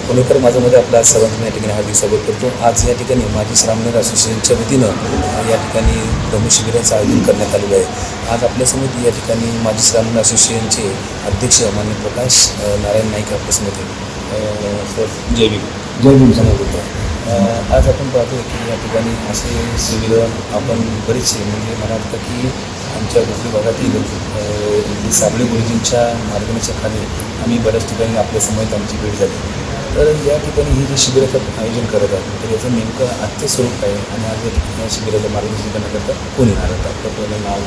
पुणेकर माझ्यामध्ये आपला सर्वांना या ठिकाणी हार्दिक स्वागत करतो. आज या ठिकाणी माझी श्रामणेर असोसिएशनच्या वतीनं या ठिकाणी धनुशिबिराचं आयोजन करण्यात आलेलं आहे. आज आपल्यासमोर या ठिकाणी माझी श्रामणेर असोसिएशनचे अध्यक्ष मान्य प्रकाश नारायण नाईक आपल्यासमोर सर जय भीम. जय भीम समोर होतो आज आपण पाहतो की या ठिकाणी असे सुविधा आपण बरेचसे म्हणजे मला वाटतं की आमच्या कोकणी भागातील साबळे गुरुजींच्या मार्गदर्शनाखाली आम्ही बऱ्याच ठिकाणी आपल्यासमोर आमची भेट झाली. तर या ठिकाणी ही जी शिबिराचं आयोजन करत आहे तर याचं नेमकं आजचं स्वरूप काय आहे? आणि आज या शिबिराचं मार्गदर्शन करण्याकरता कोणी येणार आहेत? तर कोणी नाव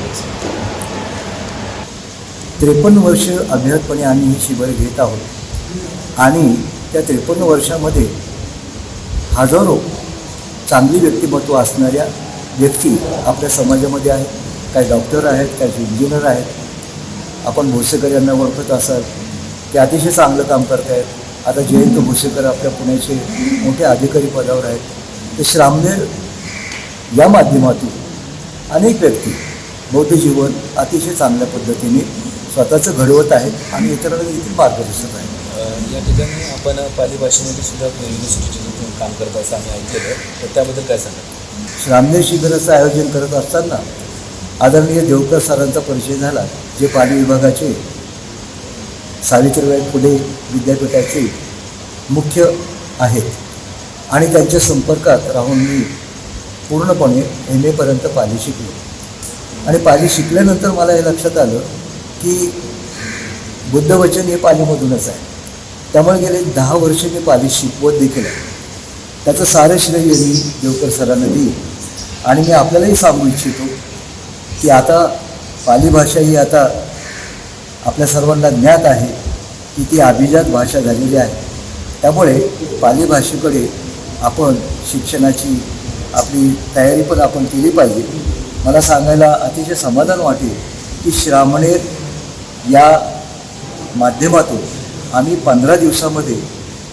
त्रेपन्न वर्ष अभिहतपणे आम्ही ही शिबिर घेत आहोत. आणि त्या त्रेपन्न वर्षामध्ये हजारो चांगली व्यक्तिमत्व असणाऱ्या व्यक्ती आपल्या समाजामध्ये आहेत. काही डॉक्टर आहेत काही इंजिनियर आहेत. आपण भोसेकर यांना ओळखत असाल. ते अतिशय चांगलं काम करत आहेत आता जयंत भोसेकर आपल्या पुण्याचे मोठे अधिकारी पदावर आहेत. ते श्रामनेर या माध्यमातून अनेक व्यक्ती बौद्ध जीवन अतिशय चांगल्या पद्धतीने स्वतःचं घडवत आहेत आणि इतरांना देखील मार्गदर्शक आहेत. अ, या ठिकाणी आपण पाली भाषेमध्ये सुद्धा युनिव्हर्सिटीचे काम करत असं आम्ही ऐकलेलं तर त्याबद्दल काय सांगा श्रामदेव शिबिराचं आयोजन करत असताना आदरणीय देवकर सरांचा परिचय झाला जे पाली विभागाचे सावित्रीबाई फुले विद्यापीठाचे मुख्य आहेत. आणि त्यांच्या संपर्कात राहून मी पूर्णपणे एम एपर्यंत पाली शिकलो. आणि पाली शिकल्यानंतर मला हे लक्षात आलं की बुद्धवचन हे पालीमधूनच आहे. त्यामुळे गेले दहा वर्ष मी पाली शिकवत देखील आहे. त्याचं सारं श्रेय मी देवकर सरांना देईल आणि मी आपल्यालाही सांगू इच्छितो की आता पाली भाषा ही आता आपल्या सर्वांना ज्ञात आहे की ती अभिजात भाषा झालेली आहे. त्यामुळे पाली भाषेकडे आपण शिक्षणाची आपली तयारी पण आपण केली पाहिजे. मला सांगायला अतिशय समाधान वाटेल की श्रामणेर या माध्यमातून आम्ही पंधरा दिवसामध्ये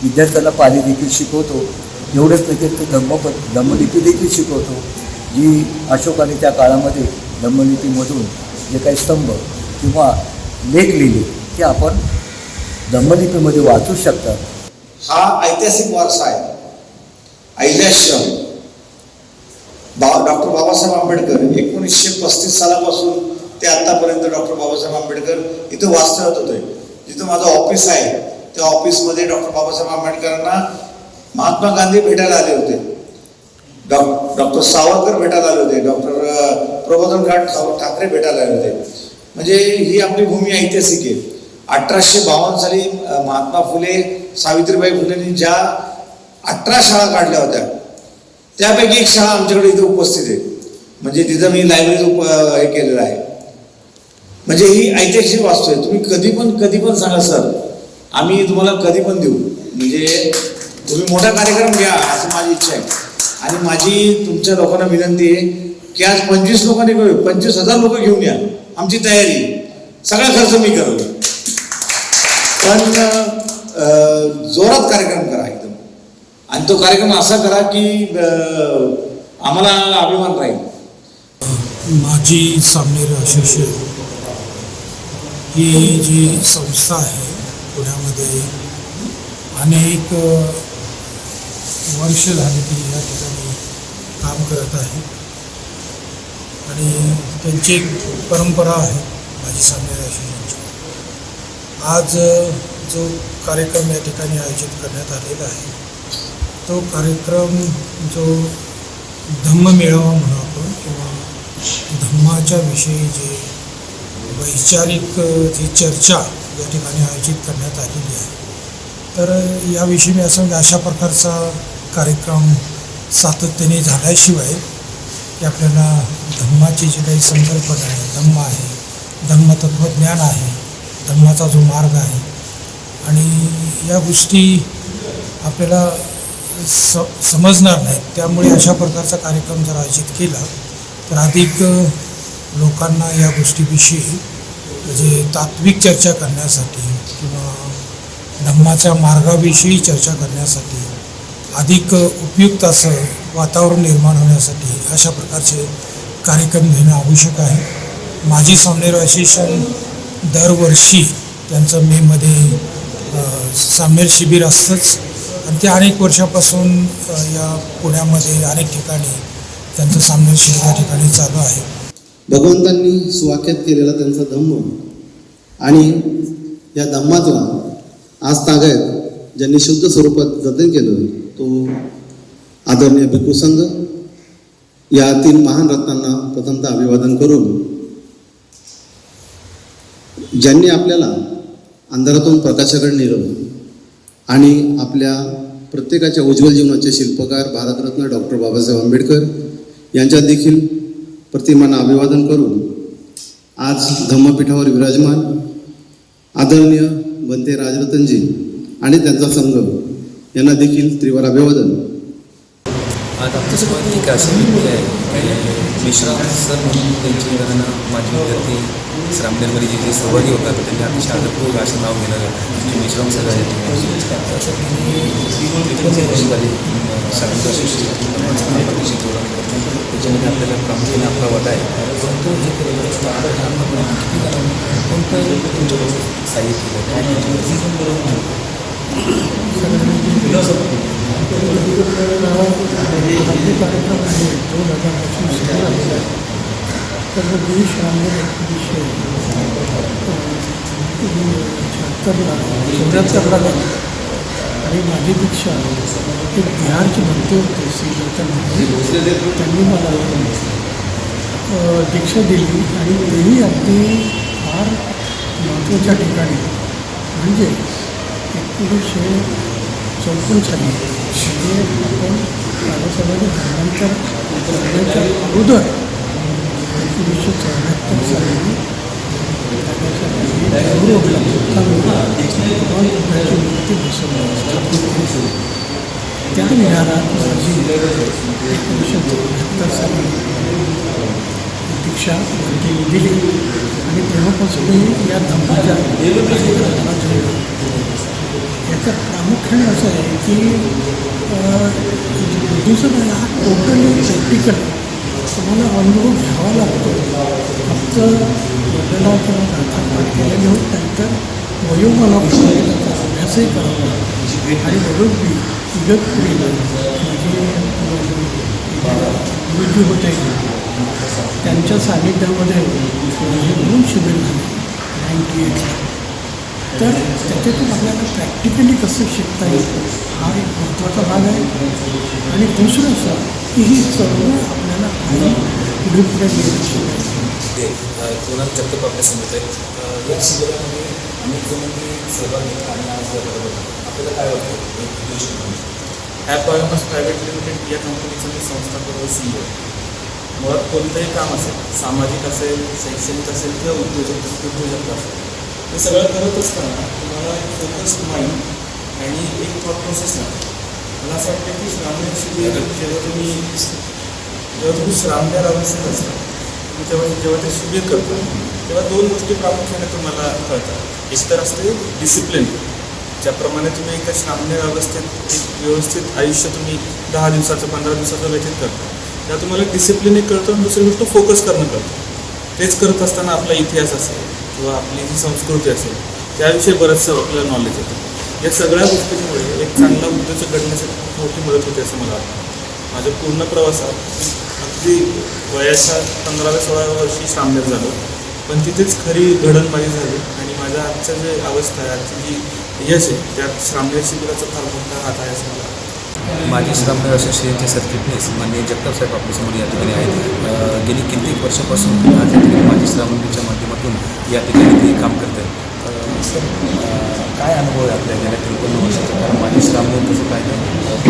विद्यार्थ्यांना पाली देखील शिकवतो. एवढंच नाही तर ते धम्म धम्मलिपी देखील शिकवतो. जी अशोकाने त्या काळामध्ये धम्मलिपीमधून जे काही स्तंभ किंवा लेख लिहिले ते आपण धम्मलिपीमध्ये वाचू शकतात हा ऐतिहासिक वारसा आहे. ऐल्याश्रम बा डॉक्टर बाबासाहेब आंबेडकर एकोणीसशे पस्तीस सालापासून ते आतापर्यंत डॉक्टर बाबासाहेब आंबेडकर इथं वास्तव्यात होते. जिथं माझं ऑफिस आहे त्या ऑफिसमध्ये डॉक्टर बाबासाहेब आंबेडकरांना महात्मा गांधी भेटायला आले होते. डॉ डॉक्टर सावरकर भेटायला आले होते. डॉक्टर प्रबोधन ठाव- ठाकरे भेटायला आले होते. म्हणजे ही आपली भूमी ऐतिहासिक आहे. अठराशे बावन्न साली महात्मा फुले सावित्रीबाई फुलेंनी ज्या अठरा शाळा काढल्या होत्या त्यापैकी एक शाळा आमच्याकडे इथे उपस्थित आहे. म्हणजे तिथं मी लायब्ररी उप हे केलेलं आहे. म्हणजे ही ऐतिहासिक वास्तू आहे. तुम्ही कधी पण कधी पण सांगा सर आम्ही तुम्हाला कधी पण देऊ. म्हणजे तुम्ही मोठा कार्यक्रम घ्या असं माझी इच्छा आहे. आणि माझी तुमच्या लोकांना विनंती आहे की आज पंचवीस लोकांनी करू पंचवीस हजार लोक घेऊन या. आमची तयारी. सगळा खर्च मी करू. पण जोरात कार्यक्रम करा एकदम. आणि तो कार्यक्रम असा करा की आम्हाला अभिमान राहील. माझी सामनेर आशिष ही जी संस्था आहे पुण्यामध्ये अनेक वर्ष झाली ती या ठिकाणी काम करत आहे. आणि त्यांची एक परंपरा आहे माझी सामनेर आज जो कार्यक्रम या ठिकाणी आयोजित करण्यात आलेला आहे तो कार्यक्रम जो धम्म मेळावा म्हणू आपण किंवा धम्माच्या विषयी जे वैचारिक जी चर्चा या ठिकाणी आयोजित करण्यात आलेली आहे तर याविषयी मी असं अशा प्रकारचा कार्यक्रम सातत्याने झाल्याशिवाय की आपल्याला धम्माची जी काही संकल्पना आहे धम्म आहे धम्मतत्वज्ञान आहे धम्माचा जो मार्ग आहे. आणि या गोष्टी आपल्याला स समजणार नाहीत. त्यामुळे अशा प्रकारचा कार्यक्रम जर आयोजित केला तर अधिक लोकांना या गोष्टीविषयी म्हणजे तात्विक चर्चा करण्यासाठी किंवा धम्माच्या मार्गाविषयी चर्चा करण्यासाठी अधिक उपयुक्त असं वातावरण निर्माण होण्यासाठी अशा प्रकारचे कार्यक्रम घेणं आवश्यक आहे. माझी सामनेर असोसिएशन दरवर्षी त्यांचं मेमध्ये सामनेर शिबिर असतंच. आणि ते अनेक वर्षापासून या पुण्यामध्ये अनेक ठिकाणी त्यांचं सामने या ठिकाणी चालू आहे. भगवंतांनी सुवाक्यात केलेला त्यांचा धम्म आणि या धम्माचा आज तागायत ज्यांनी शुद्ध स्वरूपात जतन केलं तो आदरणीय भिकू संघ या तीन महान रत्नांना प्रथमतः अभिवादन करून ज्यांनी आपल्याला अंधारातून प्रकाशाकडे नेलं आणि आपल्या प्रत्येकाच्या उज्ज्वल जीवनाचे शिल्पकार भारतरत्न डॉक्टर बाबासाहेब आंबेडकर यांच्या देखील प्रतिमांना अभिवादन करून आज धम्मपीठावर विराजमान आदरणीय बनते राजरतनजी आणि त्यांचा संघ यांना देखील त्रिवार अभिवादन आज आमच्यासोबत एक अशी व्यक्ती आहे मिश्रा सर म्हणून त्यांची गणना माझी विद्यार्थी श्रामनेरमध्ये जे जे सहभागी होतात त्यांनी अतिशय आदरपूर्वक असं नाव घेणार म्हणजे मिश्राम सर आहे झाली शाळेचा शिक्षण त्याच्यामध्ये आपल्याला प्रामुख्याने आपला वाटा आहे परंतु हे केलं कोणतं तुमच्याकडून साह्य कार्यक्रम आहे दोन हजारपासून सुरू झालेला आहे तर देश रामदेव एकोणीसशे शहात्तरला चौऱ्याहत्तरला आणि माझी दीक्षा एक बिहारचे भक्ती होते श्री लोचनमध्ये त्यांनी मला अ, दीक्षा दिली आणि तेही अगदी फार महत्त्वाच्या ठिकाणी. म्हणजे एकोणीसशे चौपन्न साली म्हणजे आपण बाबासाहेबांनी धर्मांतर करण्याच्या अगोदर एकोणीसशे चौऱ्याहत्तर साली बाबासाहेबांनी गौरवला भगवान बुद्धाची मूर्ती बसवली स्थापित केली त्या विहारात माझी एकोणीसशे चौऱ्याहत्तर साली दीक्षा त्यांनी दिली आणि तेव्हापासून या धम्माच्या याचं प्रामुख्याने असं आहे की बुद्धिझम आहे हा टोटली प्रॅक्टिकल तुम्हाला अनुभव घ्यावा लागतो. फक्त वडिला किंवा गाथा पाठ केल्याने होत नाही तर वयोमानाप्रमाणे त्याचा अभ्यासही करावा आणि म्हणून मी इगतपुरीला माझी गुरुजी होते. त्यांच्या सानिध्यामध्ये माझे दोन शिबिर झाले. नाईन्टी एटला. तर त्याच्यातून आपल्याला प्रॅक्टिकली कसं शिकता येईल हा एक महत्त्वाचा भाग आहे. आणि दुसरं असं की ही चळवळ आपल्याला काही पुढे पुढे गेली शिकायची ते कोणाला जगताप आपल्या समोर आहे या शिबिरामध्ये अनेक जणांनी सहभाग घेतला आणि आज बरोबर आपल्याला काय वाटतं? एक उद्देश म्हणून? ॲप बायोमास प्रायव्हेट लिमिटेड या कंपनीचं मी संस्थापक व सी ओ मुळात कोणतंही काम असेल सामाजिक असेल शैक्षणिक असेल किंवा उद्योजक उद्योजक असेल हे सगळं करत असताना तुम्हाला एक फोकस्ड माइंड आणि एक थॉट प्रोसेस लागतो. मला असं वाटतं की श्रामदेव शिबिर जेव्हा तुम्ही जेव्हा तुम्ही श्रामदेव अवस्थेत असता तुम्ही तेव्हा जेव्हा ते शिबिर करता तेव्हा दोन गोष्टी प्रामुख्याने तुम्हाला कळतात. एक तर असते डिसिप्लिन ज्याप्रमाणे तुम्ही एका श्रामदेव अवस्थेत एक व्यवस्थित आयुष्य तुम्ही दहा दिवसाचं पंधरा दिवसाचं व्यतीत करता. त्या तुम्हाला डिसिप्लिन एक कळतं आणि दुसरी गोष्ट फोकस करणं कळतं. तेच करत असताना आपला इतिहास असेल किंवा आपली जी संस्कृती असेल त्याविषयी बरंचसं आपल्याला नॉलेज येतं. या सगळ्या गोष्टींमुळे एक चांगला उद्योजक घडण्यासाठी खूप मोठी मदत होते असं मला वाटतं. माझ्या पूर्ण प्रवासात अगदी वयाच्या पंधराव्या सोळाव्या वर्षी सामन्यात झालो. पण तिथेच खरी घडण माझी झाली आणि माझ्या आजच्या जे अवस्था आहे आजची जी यश आहे त्यात श्रामदेव शिबिराचा फार मोठा हात आहे असं मला वाटतं. माजी श्रामदेव असोसिएशनचे सरचिटणीस माननीय जगताप साहेब आपल्यासमोर या ठिकाणी आहेत. गेली कित्येक वर्षापासून आज या ठिकाणी माजी श्रामदेवच्या या ठिकाणी ते काम करत आहेत सर काय अनुभव आहे? आपल्या गेल्या त्रेपन्न वर्षाचा कारण माझी श्रामदेव कसं पाहिजे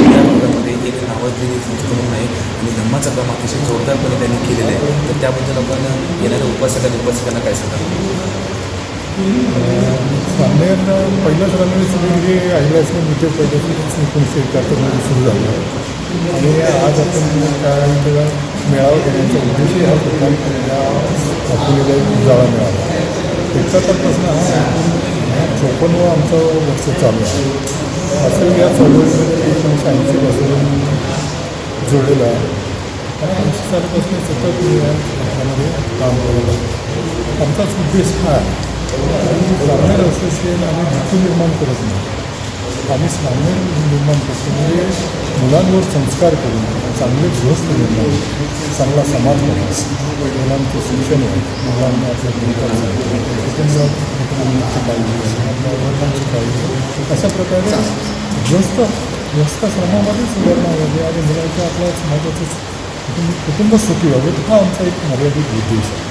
या भागामध्ये एक नावाजलेली संस्था म्हणून आहे आणि धम्माचा काम अतिशय जोरदारपणे त्यांनी केलेलं आहे. तर त्याबद्दल आपण येणाऱ्या उपासकांनी उपासकांना काय सांगाल? सामनेर पहिलंच रणवीर शिबिर हे अहिल्यासने मुद्दे पहिल्यापासून एकोणीसशे एकाहत्तरमध्ये सुरू झालं आणि आज आपण काय मेळावा घेण्याचा उद्देश हा प्रकार आपल्याला अकोलेला मिळाला. पुढचा तर प्रश्न हा चोपन्न आमचं वर्ष चालू आहे. असं या चळवळीमध्ये एकोणीसशे ऐंशीपासून जोडलेलं आहे. आणि ऐंशी सालपासून सतत मी या क्षेत्रामध्ये काम करत आहे. आमचाच उद्देश हा आहे आणि रामनेर असोसिएशन आम्ही भीती निर्माण करत नाही. आणि साम्य निर्माण करतो म्हणजे मुलांवर संस्कार करून चांगले गृहस्थ निर्माण चांगला समाज करायचा मुलांचं शिक्षण आहे मुलांना आपल्या पाहिजे कुटुंबाची काळजी आपल्या वडिलांची काळजी अशा प्रकारे गृहस्थ श्रमामध्ये सुधारणा व्हावी आणि मुलांच्या आपल्या समाजाचं कुटुंब कुटुंब सुखी व्हावेत हा आमचा एक मर्यादित उद्देश आहे.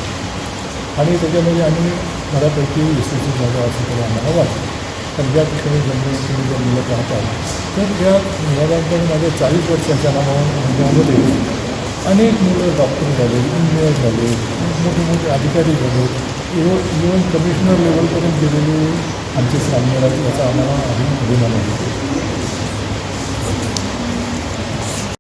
आणि त्याच्यामध्ये आम्ही बऱ्यापैकी यशस्वी झालो असं तरी आम्हाला वाटतं. कारण ज्या ठिकाणी जन्म तुम्ही जर मुलं राहतात तर त्या यानंतर माझ्या चाळीस वर्षाच्या नावामध्ये अनेक मुलं डॉक्टर झाले इंजिनियर झाले मोठे मोठे अधिकारी झाले. इव्हन इव्हन कमिशनर लेवलपर्यंत गेलेले आमचे सामने याचा आम्हाला अभिमान आहे.